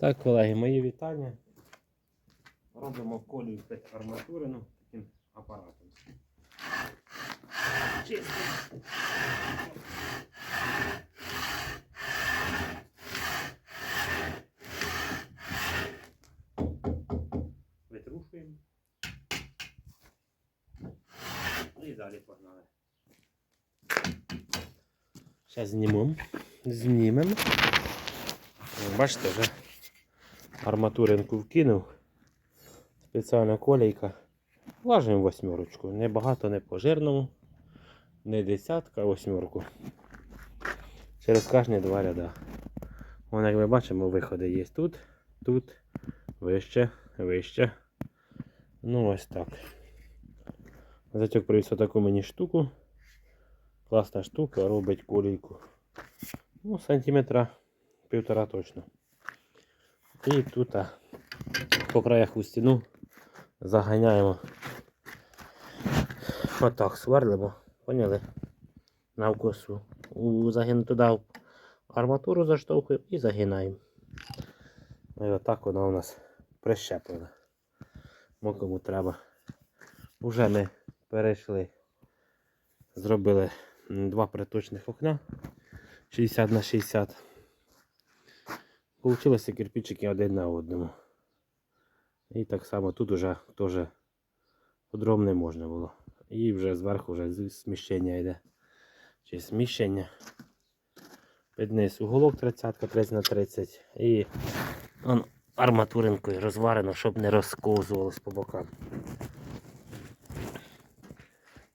Так, колеги, мої вітання. Робимо колію арматурину таким апаратом. Чисто. Витрушуємо. І далі погнали. Зараз знімемо. Знімемо. Бачите, вже арматуринку вкинув. Спеціальна колійка. Важимо восьмерочку. Не багато, не по жирному. Не десятка, а восьмерку. Через кожні два ряда. Вон, як ми бачимо, виходи є тут, тут, вище, вище. Ну ось так. Затяк привіз таку мені штуку. Класна штука, робить колійку. Ну, сантиметра півтора точно. І тут по краях у стіну заганяємо. Отак сверлимо. Поняли? Навкосу. Загин туди арматуру заштовхуємо і загинаємо. Ну, І отак вона у нас прищеплена. Мо кому треба. Уже ми перейшли. Зробили два приточних окна 60 на 60. Получилося кирпичики один на одному. І так само тут уже теж подром можна було. І вже зверху вже сміщення йде. Чи сміщення. Під низ уголок 30 30 на 30 і он, арматуринкою розварено, щоб не розковзувалось по бокам.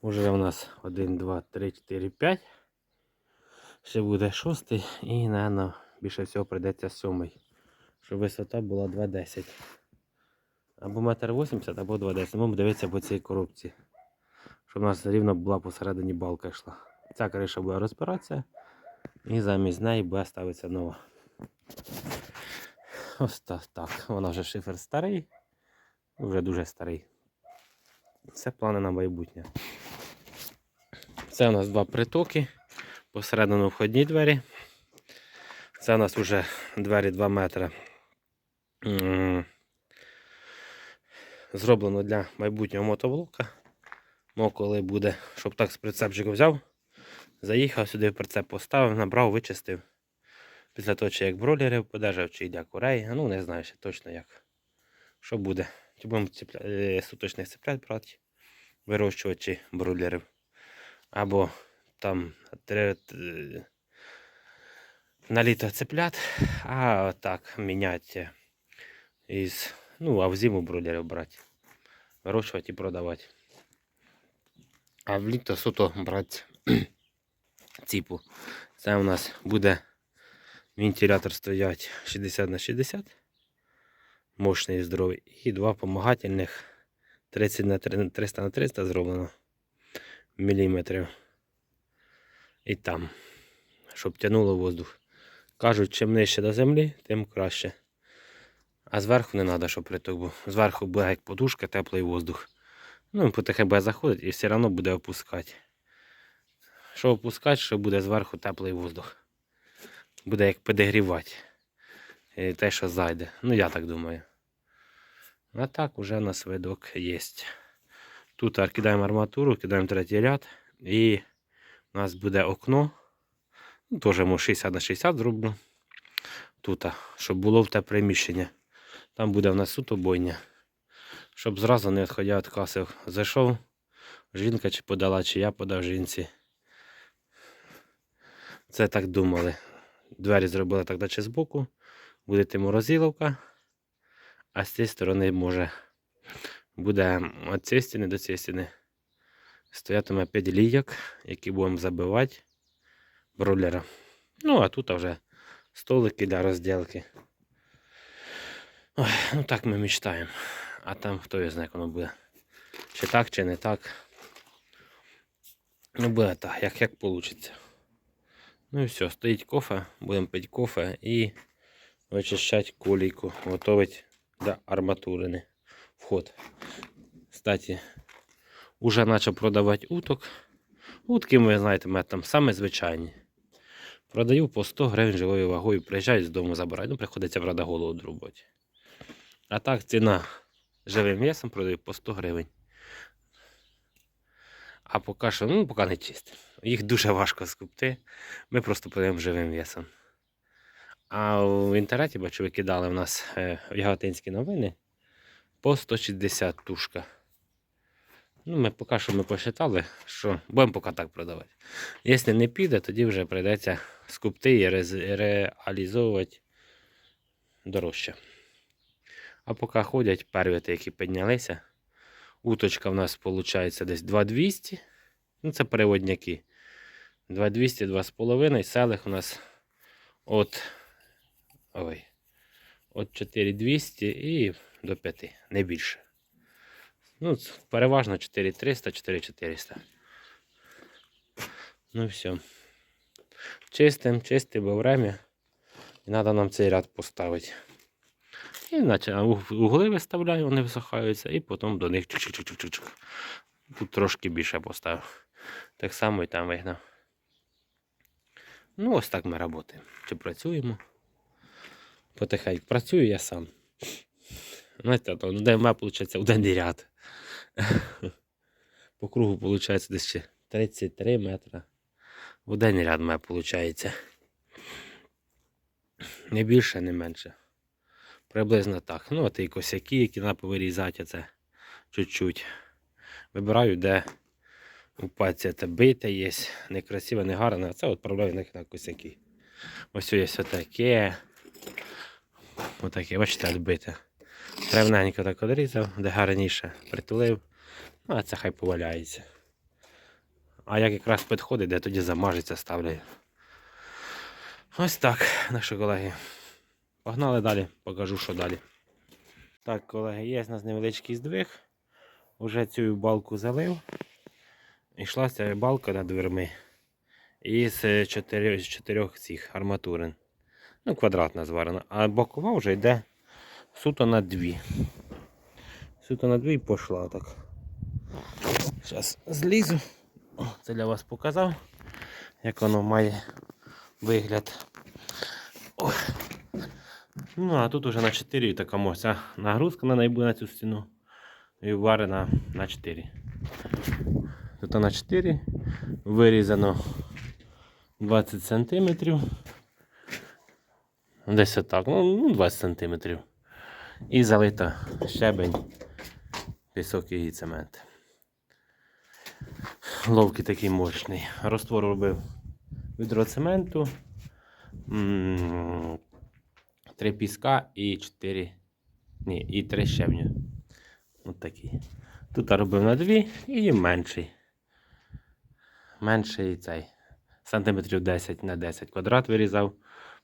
Уже у нас 1, 2, 3, 4, 5. Ще буде шостий і, напевно, більше всього прийдеться сьомий. Щоб висота була 2,10. Або метр 80, або 2,10. Будемо дивитися по цій коробці. Щоб у нас рівно була посередині балка йшла. Ця криша буде розпиратися. І замість неї буде ставитися нова. Ось так. так. Вона вже шифер старий. Вже дуже старий. Це плани на майбутнє. Це у нас два притоки. Посередину входні двері. Це у нас вже двері 2 метри. Зроблено для майбутнього мотоблока. Мо коли буде, щоб так з прицепчика взяв, заїхав сюди, прицеп поставив, набрав, вичистив. Після того, чи як бролерів подержав, чи йде курей. Ну, не знаю ще точно як. Що буде. Чи будемо цепля... е, суточних цеплят брати, вирощувати бролерів. Або там е, на літо цеплят, а так міняти із, ну, а в зиму бролерів брати. Вирощувати і продавати. А в літо суто брати ціпу. Це у нас буде вентилятор стоять 60 на 60. Мощний і здоровий. І два помагательних 30 на 300 на 300 зроблено міліметрів. І там, щоб тягнуло воздух. Кажуть, чим нижче до землі, тим краще. А зверху не треба, щоб приток був. Зверху буде як подушка, теплий воздух. Ну, потихе буде заходити і все одно буде опускати. Що опускати, що буде зверху теплий воздух. Буде як підігрівати. І те, що зайде. Ну, я так думаю. А так уже у нас видок є. Тут кидаємо арматуру, кидаємо третій ряд. І у нас буде окно. Ну, Теж ми 60 на 60 зроблю. Тут, щоб було в те приміщення. Там буде в нас суто бойня. Щоб зразу не відходя від каси зайшов. Жінка чи подала, чи я подав жінці. Це так думали. Двері зробили так наче збоку. Буде ти морозиловка. А з цієї сторони може буде від цієї стіни до цієї стіни. Стоятиме 5 лійок, які будемо забивати бролера. Ну, а тут вже столики для розділки. Ой, ну так ми мечтаємо. А там хто його знає, як воно буде. Чи так, чи не так. Ну, буде так, як, як вийде. Ну і все, стоїть кофе, будемо пити кофе і вичищати колійку, готувати для арматурини. Вход. Кстати, уже почав продавати уток. Утки, ви знаєте, ми там саме звичайні. Продаю по 100 гривень живою вагою, приїжджають з дому забирають. Ну, приходиться, правда, голову друбати. А так ціна живим весом продаю по 100 гривень. А поки що, ну, поки не чисті. Їх дуже важко скупти. Ми просто продаємо живим весом. А в інтернеті, бачу, викидали в нас е, яготинські новини по 160 тушка. Ну, ми поки що ми посчитали, що будемо поки так продавати. Якщо не піде, тоді вже прийдеться скупти і реалізовувати дорожче. А поки ходять первіти, які піднялися. Уточка в нас виходить десь 2200. Ну, це переводняки. 2200, 2,5. Селих у нас от, ой, от 4200 і до 5, не більше. Ну, переважно 4300, 4400. Ну все. Чистим, чистим, бо время. І треба нам цей ряд поставити. І наче угли виставляю, вони висихаються, і потім до них чик-чик-чик-чик. Тут трошки більше поставив. Так само і там вигнав. Ну, ось так ми працюємо. Чи працюємо? Потихеньку. Працюю я сам. Знаєте, то, де в мене, виходить, один ряд. По кругу, виходить, десь ще 33 метри. В один ряд мене виходить. Не більше, не менше. Приблизно так. Ну, от і косяки, які треба повирізати, це чуть-чуть. Вибираю, де упається це бите є, некрасиве, не гарне. А це от правляю на, косяки. Ось є отаке. Отаке, бачите, відбите. Рівненько так одрізав, де гарніше притулив. Ну, а це хай поваляється. А як якраз підходить, де тоді замажеться, ставляю. Ось так, наші колеги. Погнали далі, покажу, що далі. Так, колеги, є в нас невеличкий здвиг. Уже цю балку залив. Йшла ця балка над дверми. Із е, чотири- з чотирьох цих арматурин. Ну, квадратна зварена. А бокова вже йде суто на дві. Суто на дві і пішла так. Зараз злізу. Це для вас показав, як воно має вигляд. О. Ну, а тут уже на 4 така моця нагрузка на буде на цю стіну. І варена на 4. Тут на 4 вирізано 20 см. Десь отак, ну ну, 20 см. І залита щебень, пісок і цемент. Ловкий такий мощний. Роствор робив відро цементу, три піска і чотири. Ні, і три щебня. От такі. Тут я робив на дві і менший. Менший цей. Сантиметрів 10 на 10 квадрат вирізав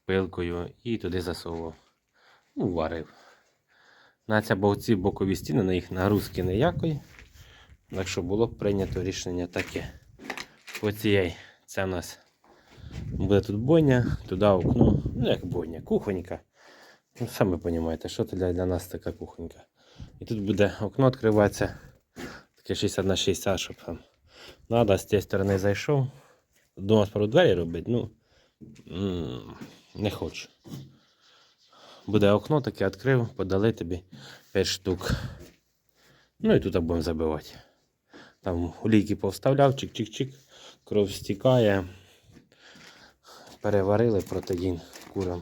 пилкою і туди засовував. Ну, варив. На ці боці бокові стіни, на їх нагрузки ніякої. Так що було прийнято рішення таке. По цієї це у нас буде тут бойня, туди окно. Ну як бойня, кухонька. Ну, самі розумієте, що це для, для нас така кухонька. І тут буде окно відкриватися. Таке 60 на 60, щоб там. Надо, з цієї сторони зайшов. Думав спершу двері робити, ну не хочу. Буде окно таке відкрив, подали тобі 5 штук. Ну і тут будемо забивати. Там олійки повставляв, чик-чик-чик, кров стікає. Переварили протеїн курам,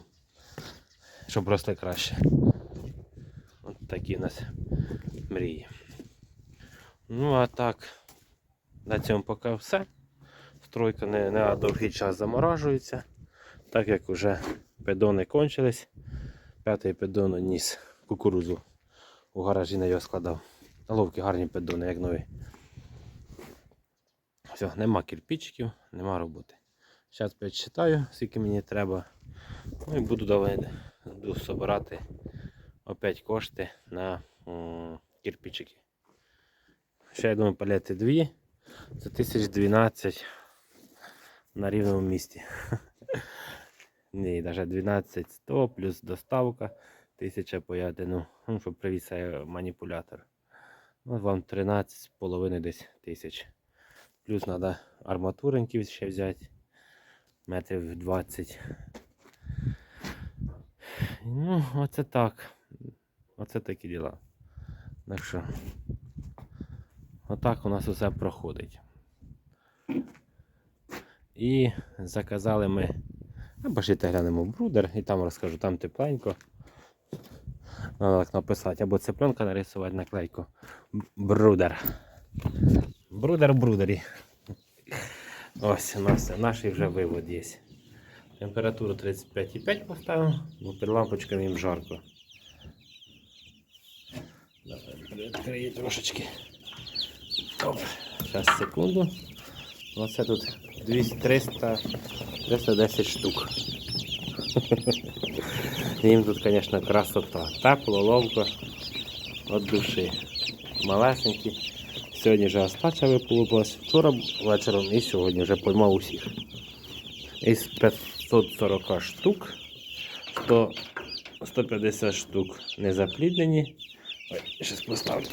щоб росли краще. От такі у нас мрії. Ну, а так, на цьому поки все. Стройка не, на довгий час заморажується, так як вже педони кончились. П'ятий педон ніс кукурузу у гаражі на його складав. Ловкі гарні педони, як нові. Все, нема кирпичиків, нема роботи. Зараз підсчитаю, скільки мені треба. Ну і буду давай буду збирати опять кошти на кирпичики. Ще я думаю палети дві. Це 1012 на рівному місці. Ні, навіть 12 100 плюс доставка 1000 поядину, ну, щоб привіз маніпулятор. Ну, вам 13,5 десь тисяч. Плюс треба арматуринків ще взяти. метрів 20. Ну, оце так. Оце такі діла. Так що, отак у нас усе проходить. І заказали ми. А пошліте глянемо в брудер і там розкажу, там тепленько. Надо так написати, або цепленка нарисувати наклейку. Брудер. Брудер в брудері. Ось у нас наш вже вивод є. Температуру 35,5 поставив, бо під лампочками їм жарко. Давай, Відкрию трошечки. Оп. Зараз секунду. Оце тут 200, 300, 310 штук. Їм тут, звісно, красота. Тепло, ловко, від душі. Малесенькі. Сьогодні вже остача виполупилась. Вчора вечором і сьогодні вже поймав усіх. Із 540 штук 100, 150 штук не запліднені. Ой, зараз поставлю.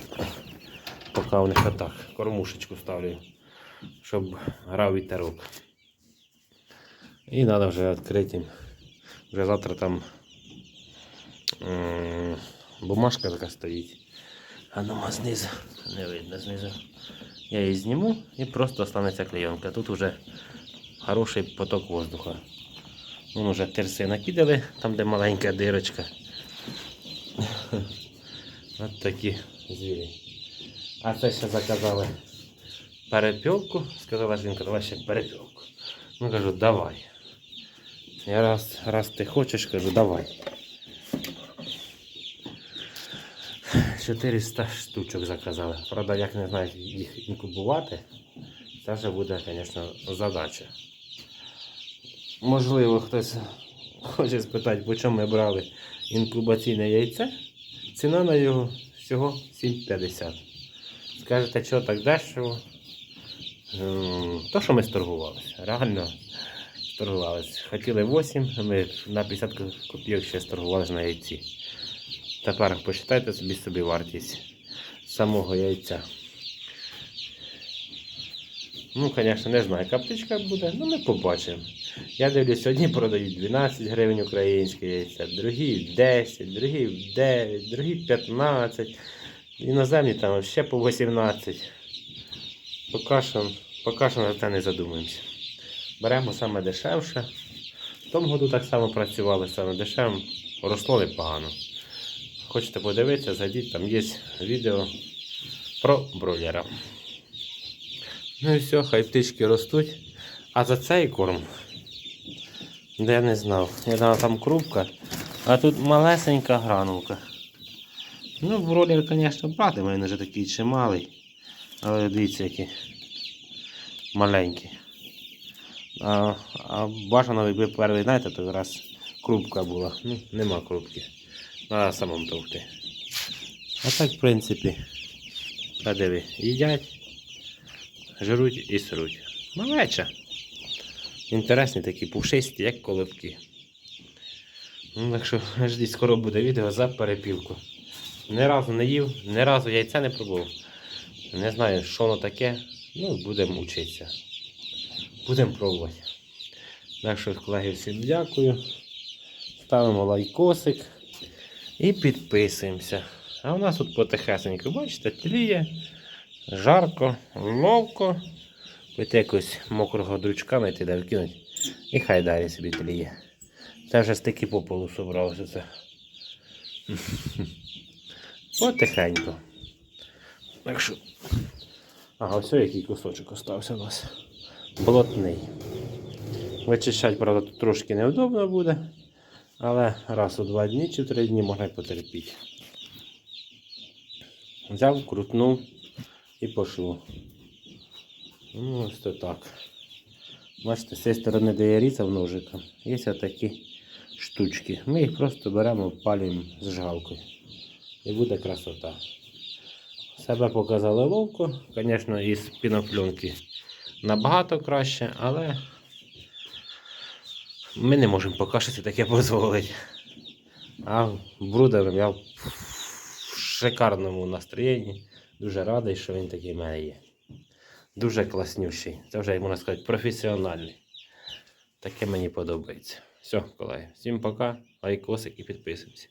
Поки у них отак. Кормушечку ставлю, щоб грав вітерок. І треба вже відкрити. Вже завтра там бумажка така стоїть. А ну знизу. Не видно знизу. Я її зніму і просто останеться клейонка. Тут вже хороший поток воздуха. Вон уже терси накидали, там де маленька дирочка. От такі звірі. А це ще заказали перепілку. Сказала жінка, давай ще перепілку. Ну кажу, давай. Я раз, раз ти хочеш, кажу, давай. 400 штучок заказали. Правда, як не знаю, їх інкубувати, це вже буде, звісно, задача. Можливо, хтось хоче спитати, по чому ми брали інкубаційне яйце. Ціна на його всього 7,50. Скажете, що так дешево? Ем, То, що ми сторгувалися. Реально сторгувалися. Хотіли 8, ми на 50 копійок ще сторгувалися на яйці. Тепер посчитайте собі собі вартість самого яйця. Ну, звісно, не знаю, яка птичка буде, ну ми побачимо. Я дивлюсь, одні продають 12 гривень українське яйця, другі 10, другі 9, другі 15. Іноземні там ще по 18. Поки що, поки що на це не задумуємося. Беремо саме дешевше. В тому году так само працювали саме дешевим, росло непогано. Хочете подивитися, зайдіть, там є відео про бройлера. Ну і все, хай птички ростуть. А за цей корм, де я не знав, я знав там крупка, а тут малесенька гранулка. Ну, бройлер, звісно, брати, в мене вже такий чималий. Але дивіться, які маленькі. А, а бажано, якби перший, знаєте, то раз крупка була. Ну, нема крупки. Треба самому товкти. А так, в принципі, та їдять, жруть і сруть. Малеча. Інтересні такі пушисті, як колобки. Ну, так що ждіть, скоро буде відео за перепілку. Ні разу не їв, ні разу яйця не пробував. Не знаю, що воно таке. Ну, будемо вчитися. Будемо пробувати. Так колеги, всім дякую. Ставимо лайкосик і підписуємося. А у нас тут потихесенько, бачите, тліє, жарко, ловко. Піти якось мокрого дручка знайти, де вкинуть. І хай далі собі тліє. Це вже стики по полу собралося це. Потихеньку. Так що. Ага, ось який кусочок остався у нас. Блотний. Вичищати, правда, тут трошки невдобно буде. Але раз у два дні чи три дні можна й потерпіти. Взяв, крутнув і пошло. Ну, ось то так. Бачите, з цієї сторони, де я різав ножиком, є такі штучки. Ми їх просто беремо, палюємо з жгалкою. І буде красота. Себе показали ловко, звісно, із піноплюнки набагато краще, але ми не можемо поки що таке дозволити. А брудером я в шикарному настроєнні. Дуже радий, що він такий в мене є. Дуже класнющий. Це вже, можна сказати, професіональний. Таке мені подобається. Все, колеги, всім пока, лайкосик і підписуємося.